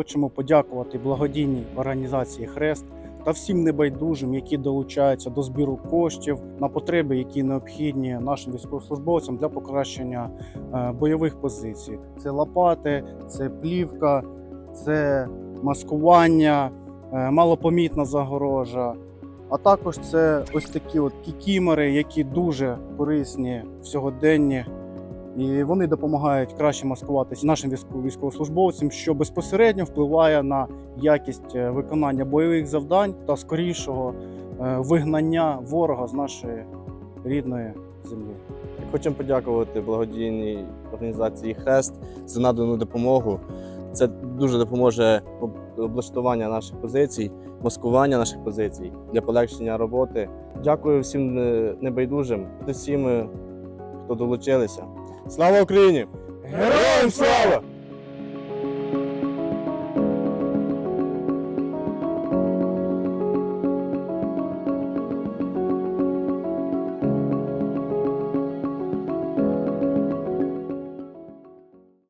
хочемо подякувати благодійній організації Хрест та всім небайдужим, які долучаються до збіру коштів на потреби, які необхідні нашим військовослужбовцям для покращення е, бойових позицій. Це лопати, це плівка, це маскування, е, малопомітна загорожа. А також це ось такі от кікімори, які дуже корисні в сьогоденні. І вони допомагають краще маскуватися нашим військо- військовослужбовцям, що безпосередньо впливає на якість е, виконання бойових завдань та скорішого е, вигнання ворога з нашої рідної землі. Хочемо подякувати благодійній організації Хрест за надану допомогу. Це дуже допоможе об- облаштування наших позицій, маскування наших позицій для полегшення роботи. Дякую всім е, небайдужим, всім, хто долучилися. Слава Україні! Героям слава!